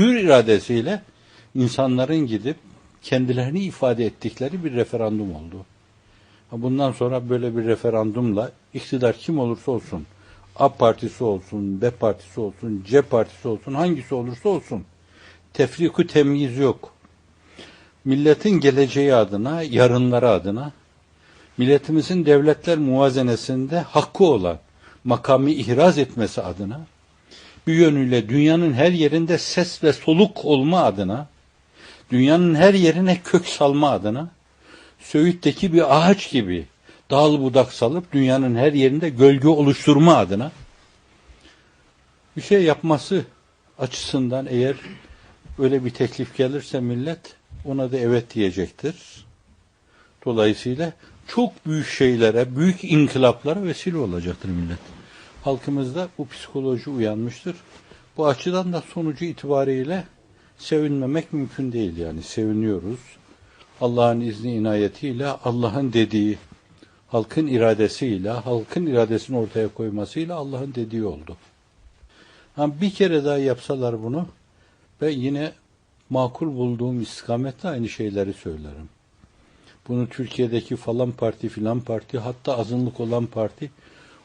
hür iradesiyle insanların gidip kendilerini ifade ettikleri bir referandum oldu. Bundan sonra böyle bir referandumla iktidar kim olursa olsun, A partisi olsun, B partisi olsun, C partisi olsun, hangisi olursa olsun, tefriku temyiz yok. Milletin geleceği adına, yarınları adına, milletimizin devletler muvazenesinde hakkı olan makamı ihraz etmesi adına, bir yönüyle dünyanın her yerinde ses ve soluk olma adına, dünyanın her yerine kök salma adına, Söğüt'teki bir ağaç gibi dal budak salıp dünyanın her yerinde gölge oluşturma adına bir şey yapması açısından eğer öyle bir teklif gelirse millet ona da evet diyecektir. Dolayısıyla çok büyük şeylere, büyük inkılaplara vesile olacaktır millet. Halkımızda bu psikoloji uyanmıştır. Bu açıdan da sonucu itibariyle sevinmemek mümkün değil yani seviniyoruz. Allah'ın izni inayetiyle Allah'ın dediği halkın iradesiyle halkın iradesini ortaya koymasıyla Allah'ın dediği oldu. Ha, bir kere daha yapsalar bunu ben yine makul bulduğum istikamette aynı şeyleri söylerim. Bunu Türkiye'deki falan parti filan parti hatta azınlık olan parti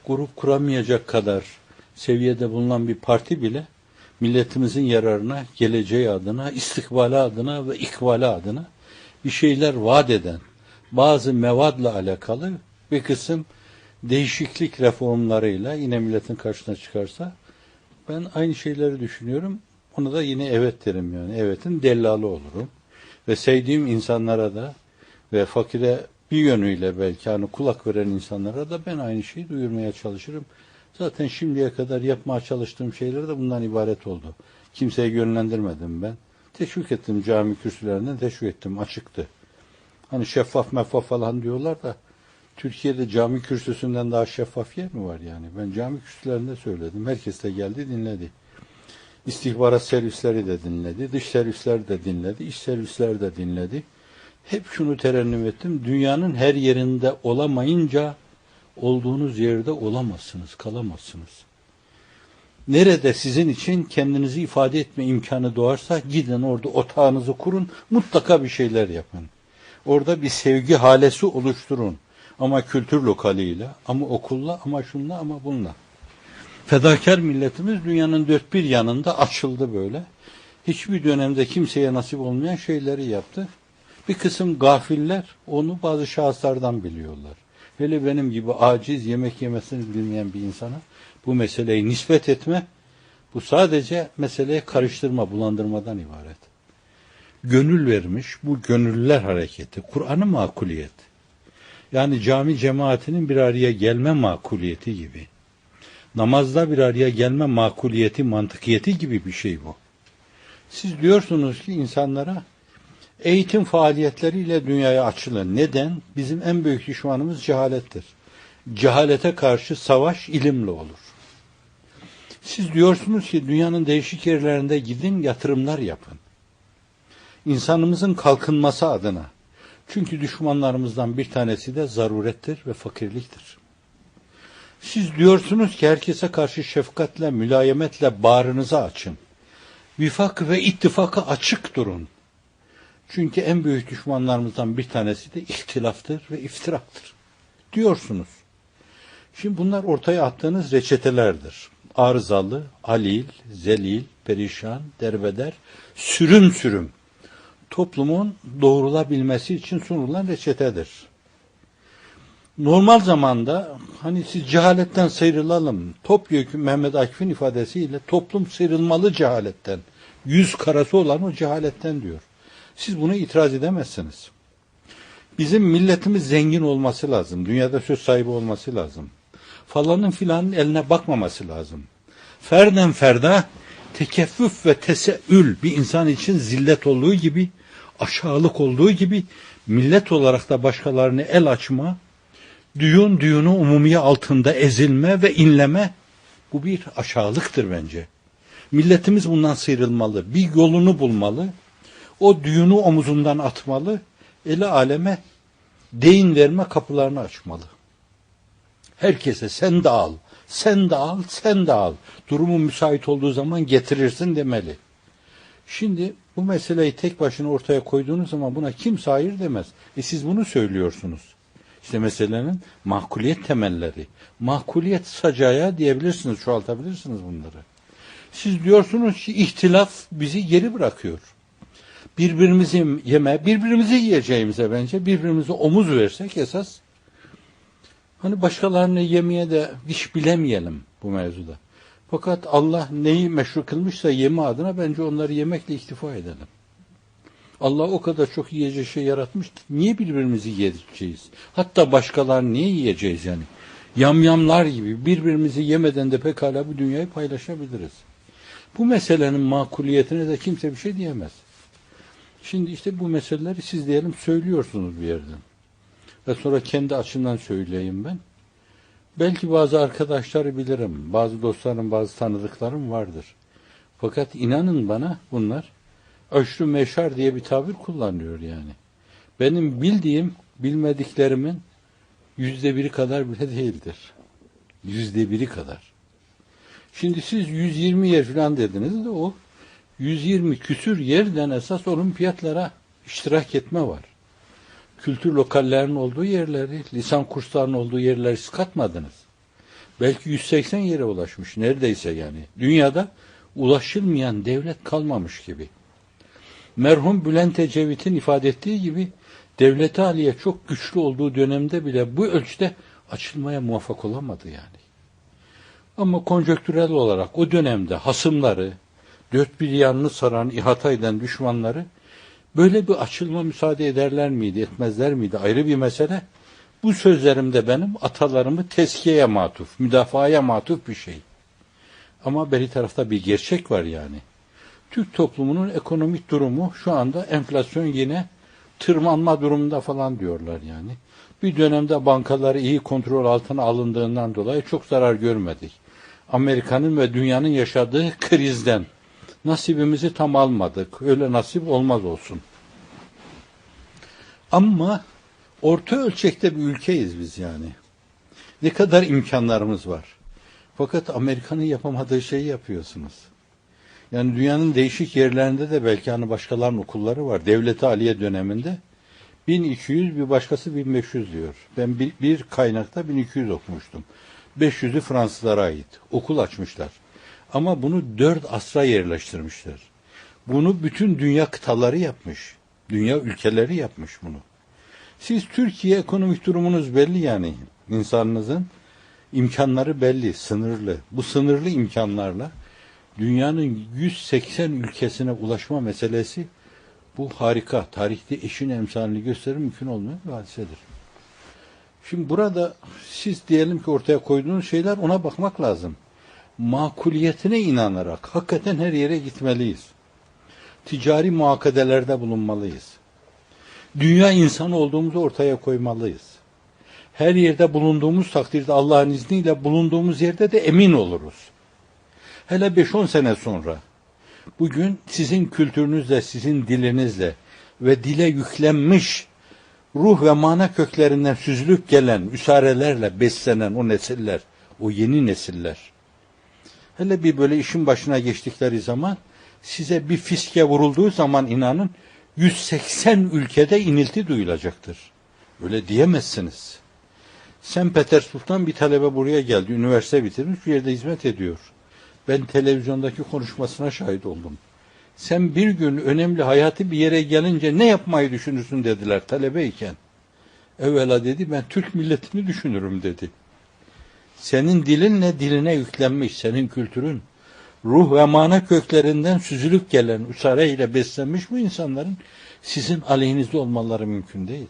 grup kuramayacak kadar seviyede bulunan bir parti bile milletimizin yararına, geleceği adına, istikbali adına ve ikbali adına bir şeyler vaat eden bazı mevadla alakalı bir kısım değişiklik reformlarıyla yine milletin karşısına çıkarsa ben aynı şeyleri düşünüyorum. Ona da yine evet derim yani. Evetin dellalı olurum. Ve sevdiğim insanlara da ve fakire bir yönüyle belki hani kulak veren insanlara da ben aynı şeyi duyurmaya çalışırım. Zaten şimdiye kadar yapmaya çalıştığım şeyler de bundan ibaret oldu. Kimseye yönlendirmedim ben. Teşvik ettim cami kürsülerinden teşvik ettim açıktı. Hani şeffaf meffaf falan diyorlar da Türkiye'de cami kürsüsünden daha şeffaf yer mi var yani? Ben cami kürsülerinde söyledim. Herkes de geldi dinledi. İstihbarat servisleri de dinledi. Dış servisler de dinledi. iç servisler de dinledi. Hep şunu terennüm ettim. Dünyanın her yerinde olamayınca olduğunuz yerde olamazsınız, kalamazsınız. Nerede sizin için kendinizi ifade etme imkanı doğarsa gidin orada otağınızı kurun, mutlaka bir şeyler yapın. Orada bir sevgi halesi oluşturun. Ama kültür lokaliyle, ama okulla, ama şunla, ama bununla. Fedakar milletimiz dünyanın dört bir yanında açıldı böyle. Hiçbir dönemde kimseye nasip olmayan şeyleri yaptı. Bir kısım gafiller onu bazı şahıslardan biliyorlar. Hele benim gibi aciz yemek yemesini bilmeyen bir insana bu meseleyi nispet etme, bu sadece meseleye karıştırma, bulandırmadan ibaret. Gönül vermiş bu gönüller hareketi, Kur'an'ı makuliyet. Yani cami cemaatinin bir araya gelme makuliyeti gibi. Namazda bir araya gelme makuliyeti, mantıkiyeti gibi bir şey bu. Siz diyorsunuz ki insanlara eğitim faaliyetleriyle dünyaya açılın. Neden? Bizim en büyük düşmanımız cehalettir. Cehalete karşı savaş ilimle olur. Siz diyorsunuz ki dünyanın değişik yerlerinde gidin yatırımlar yapın. İnsanımızın kalkınması adına. Çünkü düşmanlarımızdan bir tanesi de zarurettir ve fakirliktir. Siz diyorsunuz ki herkese karşı şefkatle, mülayemetle bağrınızı açın. Vifak ve ittifaka açık durun. Çünkü en büyük düşmanlarımızdan bir tanesi de ihtilaftır ve iftiraktır. Diyorsunuz. Şimdi bunlar ortaya attığınız reçetelerdir. Arızalı, alil, zelil, perişan, derbeder, sürüm sürüm. Toplumun doğrulabilmesi için sunulan reçetedir. Normal zamanda hani siz cehaletten sıyrılalım. Topyekun Mehmet Akif'in ifadesiyle toplum sıyrılmalı cehaletten. Yüz karası olan o cehaletten diyor. Siz bunu itiraz edemezsiniz. Bizim milletimiz zengin olması lazım. Dünyada söz sahibi olması lazım. Falanın filanın eline bakmaması lazım. Ferden ferda tekeffüf ve teseül bir insan için zillet olduğu gibi, aşağılık olduğu gibi millet olarak da başkalarını el açma, düğün düğünü umumiye altında ezilme ve inleme bu bir aşağılıktır bence. Milletimiz bundan sıyrılmalı. Bir yolunu bulmalı. O düğünü omuzundan atmalı. Eli aleme deyin verme kapılarını açmalı. Herkese sen de al, sen de al, sen de al. Durumu müsait olduğu zaman getirirsin demeli. Şimdi bu meseleyi tek başına ortaya koyduğunuz zaman buna kimse hayır demez. E siz bunu söylüyorsunuz. İşte meselenin mahkuliyet temelleri. Mahkuliyet sacaya diyebilirsiniz, çoğaltabilirsiniz bunları. Siz diyorsunuz ki ihtilaf bizi geri bırakıyor. Birbirimizi yeme, birbirimizi yiyeceğimize bence birbirimize omuz versek esas hani başkalarını yemeye de diş bilemeyelim bu mevzuda. Fakat Allah neyi meşru kılmışsa yeme adına bence onları yemekle iktifa edelim. Allah o kadar çok yiyecek şey yaratmış ki niye birbirimizi yiyeceğiz? Hatta başkalarını niye yiyeceğiz yani? Yamyamlar gibi birbirimizi yemeden de pekala bu dünyayı paylaşabiliriz. Bu meselenin makuliyetine de kimse bir şey diyemez. Şimdi işte bu meseleleri siz diyelim söylüyorsunuz bir yerden. Ve sonra kendi açımdan söyleyeyim ben. Belki bazı arkadaşları bilirim, bazı dostlarım, bazı tanıdıklarım vardır. Fakat inanın bana bunlar öşrü meşar diye bir tabir kullanıyor yani. Benim bildiğim, bilmediklerimin yüzde biri kadar bile değildir. Yüzde biri kadar. Şimdi siz 120 yer falan dediniz de o 120 küsür yerden esas olimpiyatlara iştirak etme var. Kültür lokallerinin olduğu yerleri, lisan kurslarının olduğu yerleri siz katmadınız. Belki 180 yere ulaşmış neredeyse yani. Dünyada ulaşılmayan devlet kalmamış gibi. Merhum Bülent Ecevit'in ifade ettiği gibi devlet aliye çok güçlü olduğu dönemde bile bu ölçüde açılmaya muvaffak olamadı yani. Ama konjöktürel olarak o dönemde hasımları, dört bir yanını saran, ihata eden düşmanları böyle bir açılma müsaade ederler miydi, etmezler miydi ayrı bir mesele. Bu sözlerimde benim atalarımı teskiyeye matuf, müdafaya matuf bir şey. Ama beri tarafta bir gerçek var yani. Türk toplumunun ekonomik durumu şu anda enflasyon yine tırmanma durumunda falan diyorlar yani. Bir dönemde bankaları iyi kontrol altına alındığından dolayı çok zarar görmedik. Amerika'nın ve dünyanın yaşadığı krizden nasibimizi tam almadık. Öyle nasip olmaz olsun. Ama orta ölçekte bir ülkeyiz biz yani. Ne kadar imkanlarımız var. Fakat Amerika'nın yapamadığı şeyi yapıyorsunuz. Yani dünyanın değişik yerlerinde de belki hani başkalarının okulları var. Devleti Aliye döneminde 1200 bir başkası 1500 diyor. Ben bir, bir kaynakta 1200 okumuştum. 500'ü Fransızlara ait. Okul açmışlar. Ama bunu dört asra yerleştirmişler. Bunu bütün dünya kıtaları yapmış. Dünya ülkeleri yapmış bunu. Siz Türkiye ekonomik durumunuz belli yani. insanınızın imkanları belli, sınırlı. Bu sınırlı imkanlarla dünyanın 180 ülkesine ulaşma meselesi bu harika. Tarihte eşin emsalini gösterir mümkün olmayan bir hadisedir. Şimdi burada siz diyelim ki ortaya koyduğunuz şeyler ona bakmak lazım. Makuliyetine inanarak hakikaten her yere gitmeliyiz. Ticari muakadelerde bulunmalıyız. Dünya insanı olduğumuzu ortaya koymalıyız. Her yerde bulunduğumuz takdirde Allah'ın izniyle bulunduğumuz yerde de emin oluruz. Hele 5-10 sene sonra bugün sizin kültürünüzle, sizin dilinizle ve dile yüklenmiş ruh ve mana köklerinden süzülüp gelen üsarelerle beslenen o nesiller, o yeni nesiller. Hele bir böyle işin başına geçtikleri zaman size bir fiske vurulduğu zaman inanın 180 ülkede inilti duyulacaktır. Öyle diyemezsiniz. Sen Petersburg'dan bir talebe buraya geldi. Üniversite bitirmiş bir yerde hizmet ediyor. Ben televizyondaki konuşmasına şahit oldum. Sen bir gün önemli hayatı bir yere gelince ne yapmayı düşünürsün dediler talebeyken. Evvela dedi ben Türk milletini düşünürüm dedi. Senin dilin ne diline yüklenmiş, senin kültürün. Ruh ve mana köklerinden süzülüp gelen usare ile beslenmiş bu insanların sizin aleyhinizde olmaları mümkün değil.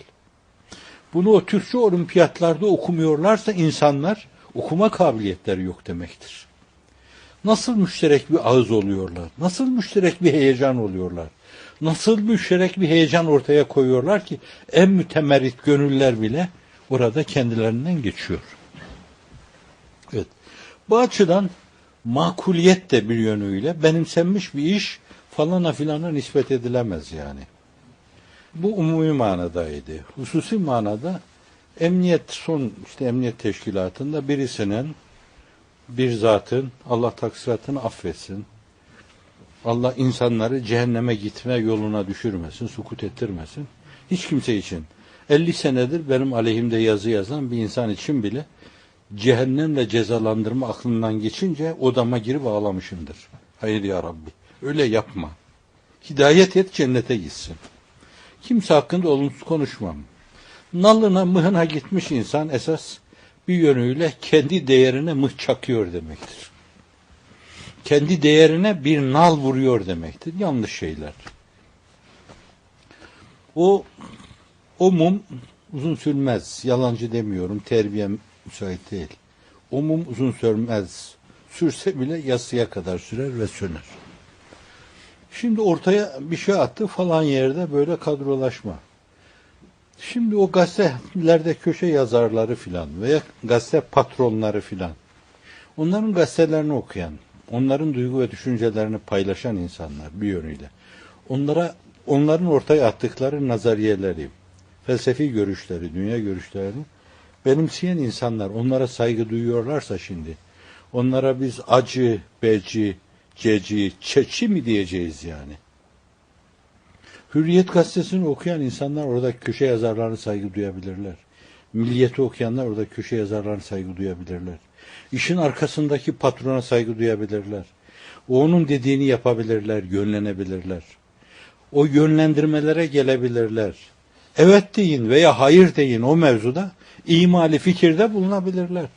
Bunu o Türkçe olimpiyatlarda okumuyorlarsa insanlar okuma kabiliyetleri yok demektir. Nasıl müşterek bir ağız oluyorlar? Nasıl müşterek bir heyecan oluyorlar? Nasıl müşterek bir heyecan ortaya koyuyorlar ki en mütemerrit gönüller bile orada kendilerinden geçiyor. Bu açıdan makuliyet de bir yönüyle benimsenmiş bir iş falana filana nispet edilemez yani. Bu umumi manadaydı. Hususi manada emniyet son işte emniyet teşkilatında birisinin bir zatın Allah taksiratını affetsin. Allah insanları cehenneme gitme yoluna düşürmesin, sukut ettirmesin. Hiç kimse için. 50 senedir benim aleyhimde yazı yazan bir insan için bile cehennemle cezalandırma aklından geçince odama girip ağlamışımdır. Hayır ya Rabbi. Öyle yapma. Hidayet et cennete gitsin. Kimse hakkında olumsuz konuşmam. Nalına mıhına gitmiş insan esas bir yönüyle kendi değerine mıh çakıyor demektir. Kendi değerine bir nal vuruyor demektir. Yanlış şeyler. O o mum uzun sürmez. Yalancı demiyorum. Terbiyem müsait değil. O mum uzun sürmez. Sürse bile yasıya kadar sürer ve söner. Şimdi ortaya bir şey attı falan yerde böyle kadrolaşma. Şimdi o gazetelerde köşe yazarları filan veya gazete patronları filan onların gazetelerini okuyan, onların duygu ve düşüncelerini paylaşan insanlar bir yönüyle. Onlara onların ortaya attıkları nazariyeleri, felsefi görüşleri, dünya görüşlerini benimseyen insanlar onlara saygı duyuyorlarsa şimdi onlara biz acı, beci, ceci, çeçi mi diyeceğiz yani? Hürriyet gazetesini okuyan insanlar orada köşe yazarlarına saygı duyabilirler. Milliyeti okuyanlar orada köşe yazarlarına saygı duyabilirler. İşin arkasındaki patrona saygı duyabilirler. O onun dediğini yapabilirler, yönlenebilirler. O yönlendirmelere gelebilirler. Evet deyin veya hayır deyin o mevzuda imali fikirde bulunabilirler.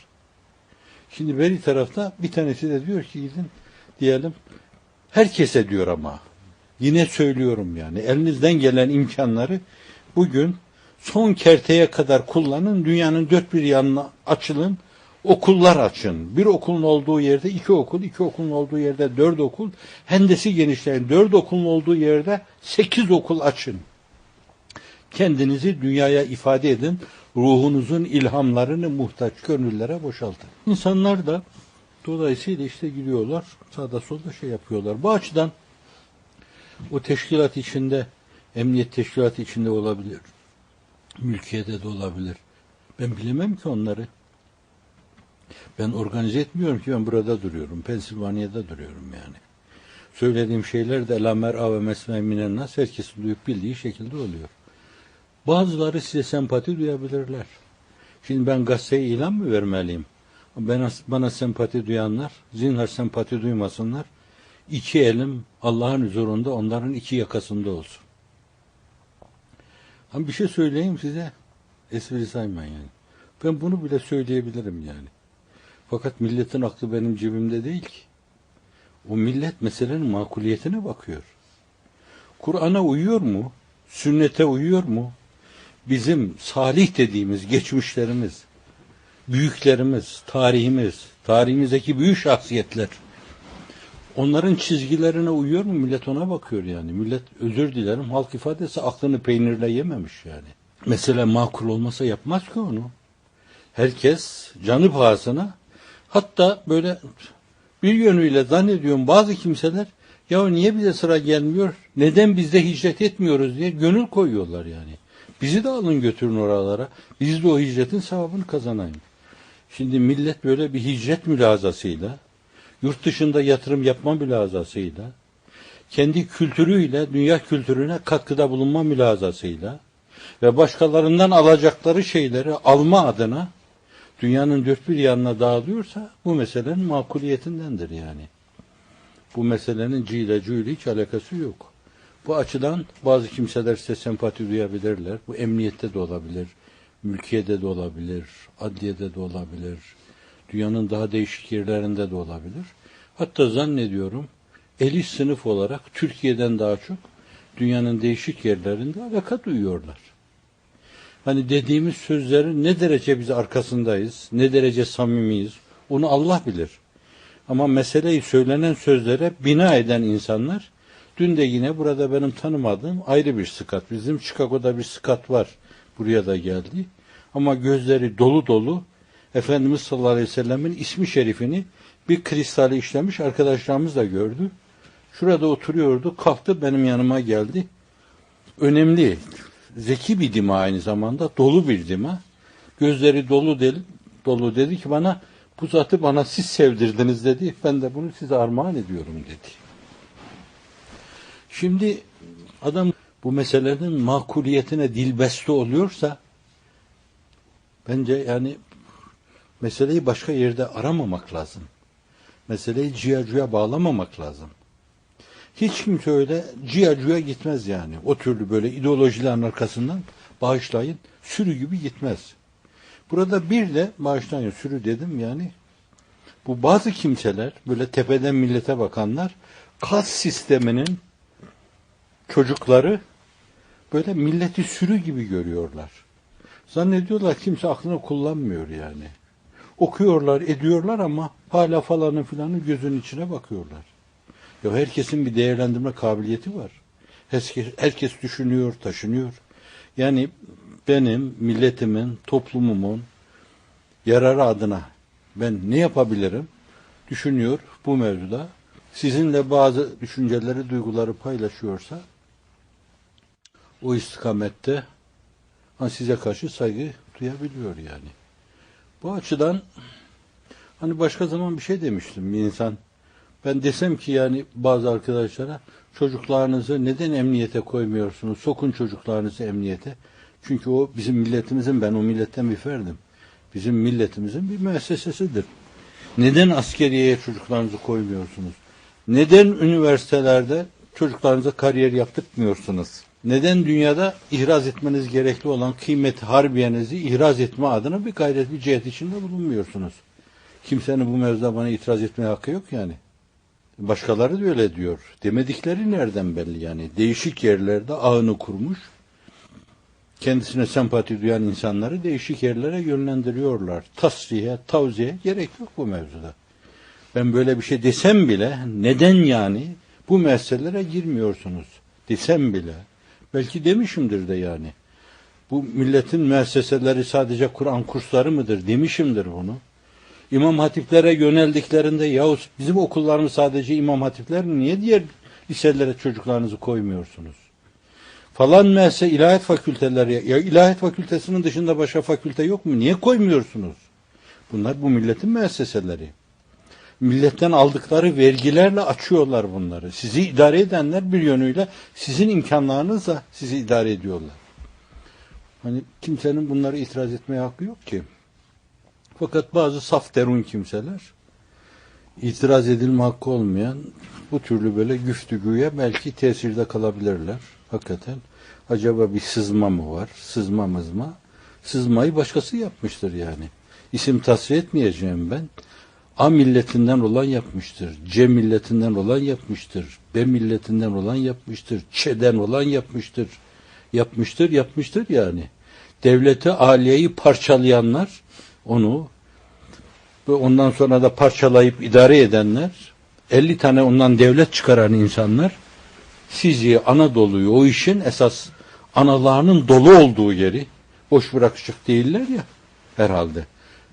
Şimdi beri tarafta bir tanesi de diyor ki gidin diyelim herkese diyor ama yine söylüyorum yani elinizden gelen imkanları bugün son kerteye kadar kullanın dünyanın dört bir yanına açılın okullar açın. Bir okulun olduğu yerde iki okul, iki okulun olduğu yerde dört okul, hendesi genişleyin. Dört okulun olduğu yerde sekiz okul açın. Kendinizi dünyaya ifade edin. Ruhunuzun ilhamlarını muhtaç gönüllere boşaltın. İnsanlar da dolayısıyla işte gidiyorlar, sağda solda şey yapıyorlar. Bu açıdan o teşkilat içinde, emniyet teşkilatı içinde olabilir. Mülkiyede de olabilir. Ben bilemem ki onları. Ben organize etmiyorum ki ben burada duruyorum. Pensilvanya'da duruyorum yani. Söylediğim şeyler de elamer a ve mesme minennas herkesin duyup bildiği şekilde oluyor. Bazıları size sempati duyabilirler. Şimdi ben gazeteye ilan mı vermeliyim? Bana, bana sempati duyanlar, zinhar sempati duymasınlar. İki elim Allah'ın huzurunda onların iki yakasında olsun. Ama bir şey söyleyeyim size. Espri saymayın yani. Ben bunu bile söyleyebilirim yani. Fakat milletin aklı benim cebimde değil ki. O millet meselenin makuliyetine bakıyor. Kur'an'a uyuyor mu? Sünnete uyuyor mu? Bizim salih dediğimiz geçmişlerimiz, büyüklerimiz, tarihimiz, tarihimizdeki büyük şahsiyetler, onların çizgilerine uyuyor mu? Millet ona bakıyor yani. Millet özür dilerim halk ifadesi aklını peynirle yememiş yani. Mesela makul olmasa yapmaz ki onu. Herkes canı pahasına hatta böyle bir yönüyle zannediyorum bazı kimseler ya niye bize sıra gelmiyor? Neden biz de hicret etmiyoruz diye gönül koyuyorlar yani. Bizi de alın götürün oralara. Biz de o hicretin sevabını kazanayım. Şimdi millet böyle bir hicret mülazasıyla, yurt dışında yatırım yapma mülazasıyla, kendi kültürüyle dünya kültürüne katkıda bulunma mülazasıyla ve başkalarından alacakları şeyleri alma adına dünyanın dört bir yanına dağılıyorsa bu meselenin makuliyetindendir yani. Bu meselenin C ile C ile hiç alakası yok. Bu açıdan bazı kimseler size sempati duyabilirler. Bu emniyette de olabilir, mülkiyede de olabilir, adliyede de olabilir, dünyanın daha değişik yerlerinde de olabilir. Hatta zannediyorum elit sınıf olarak Türkiye'den daha çok dünyanın değişik yerlerinde alaka duyuyorlar. Hani dediğimiz sözlerin ne derece biz arkasındayız, ne derece samimiyiz, onu Allah bilir. Ama meseleyi söylenen sözlere bina eden insanlar, dün de yine burada benim tanımadığım ayrı bir sıkat. Bizim Chicago'da bir sıkat var. Buraya da geldi. Ama gözleri dolu dolu Efendimiz sallallahu aleyhi ve sellemin ismi şerifini bir kristali işlemiş arkadaşlarımız da gördü. Şurada oturuyordu, kalktı benim yanıma geldi. Önemli, zeki bir dima aynı zamanda, dolu bir dima. Gözleri dolu deli, dolu dedi ki bana bu zatı bana siz sevdirdiniz dedi. Ben de bunu size armağan ediyorum dedi. Şimdi adam bu meselenin makuliyetine dilbeste oluyorsa bence yani meseleyi başka yerde aramamak lazım. Meseleyi ciyacuya bağlamamak lazım. Hiç kimse öyle ciyacuya gitmez yani. O türlü böyle ideolojilerin arkasından bağışlayın sürü gibi gitmez. Burada bir de bağışlayın sürü dedim yani bu bazı kimseler böyle tepeden millete bakanlar kas sisteminin çocukları böyle milleti sürü gibi görüyorlar. Zannediyorlar kimse aklını kullanmıyor yani. Okuyorlar, ediyorlar ama hala falanın filanın gözünün içine bakıyorlar. Ya herkesin bir değerlendirme kabiliyeti var. Herkes, herkes düşünüyor, taşınıyor. Yani benim, milletimin, toplumumun yararı adına ben ne yapabilirim? Düşünüyor bu mevzuda. Sizinle bazı düşünceleri, duyguları paylaşıyorsa o istikamette hani size karşı saygı duyabiliyor yani. Bu açıdan hani başka zaman bir şey demiştim bir insan. Ben desem ki yani bazı arkadaşlara çocuklarınızı neden emniyete koymuyorsunuz? Sokun çocuklarınızı emniyete. Çünkü o bizim milletimizin ben o milletten bir ferdim. Bizim milletimizin bir müessesesidir. Neden askeriyeye çocuklarınızı koymuyorsunuz? Neden üniversitelerde çocuklarınıza kariyer yaptırmıyorsunuz? Neden dünyada ihraz etmeniz gerekli olan kıymet harbiyenizi ihraz etme adına bir gayret, bir cihet içinde bulunmuyorsunuz? Kimsenin bu mevzuda bana itiraz etmeye hakkı yok yani. Başkaları da öyle diyor. Demedikleri nereden belli yani? Değişik yerlerde ağını kurmuş, kendisine sempati duyan insanları değişik yerlere yönlendiriyorlar. Tasrihe, tavziye gerek yok bu mevzuda. Ben böyle bir şey desem bile neden yani bu meselelere girmiyorsunuz desem bile belki demişimdir de yani. Bu milletin müesseseleri sadece Kur'an kursları mıdır demişimdir bunu. İmam hatiplere yöneldiklerinde yahut bizim okullarımız sadece imam hatipler mi? Niye diğer liselere çocuklarınızı koymuyorsunuz? Falan müesse ilahiyat fakülteleri ya ilahiyat fakültesinin dışında başka fakülte yok mu? Niye koymuyorsunuz? Bunlar bu milletin müesseseleri. Milletten aldıkları vergilerle açıyorlar bunları. Sizi idare edenler bir yönüyle sizin imkanlarınızla sizi idare ediyorlar. Hani kimsenin bunları itiraz etmeye hakkı yok ki. Fakat bazı saf derun kimseler itiraz edilme hakkı olmayan bu türlü böyle güftügüye belki tesirde kalabilirler. Hakikaten acaba bir sızma mı var? Sızma mızma. Sızmayı başkası yapmıştır yani. İsim tasfiye etmeyeceğim ben. A milletinden olan yapmıştır. C milletinden olan yapmıştır. B milletinden olan yapmıştır. Ç'den olan yapmıştır. Yapmıştır, yapmıştır yani. Devleti, aliyeyi parçalayanlar onu ve ondan sonra da parçalayıp idare edenler 50 tane ondan devlet çıkaran insanlar sizi Anadolu'yu o işin esas analarının dolu olduğu yeri boş bırakacak değiller ya herhalde.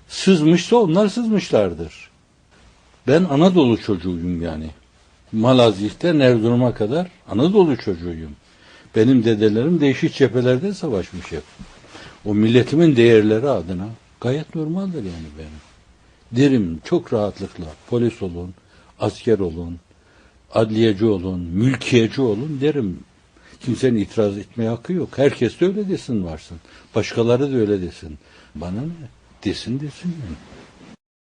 Sızmışsa onlar sızmışlardır. Ben Anadolu çocuğuyum yani. Malazik'ten Erzurum'a kadar Anadolu çocuğuyum. Benim dedelerim değişik cephelerde savaşmış hep. O milletimin değerleri adına gayet normaldir yani benim. Derim çok rahatlıkla polis olun, asker olun, adliyeci olun, mülkiyeci olun derim. Kimsenin itiraz etmeye hakkı yok. Herkes de öyle desin varsın. Başkaları da öyle desin. Bana ne? Desin desin yani.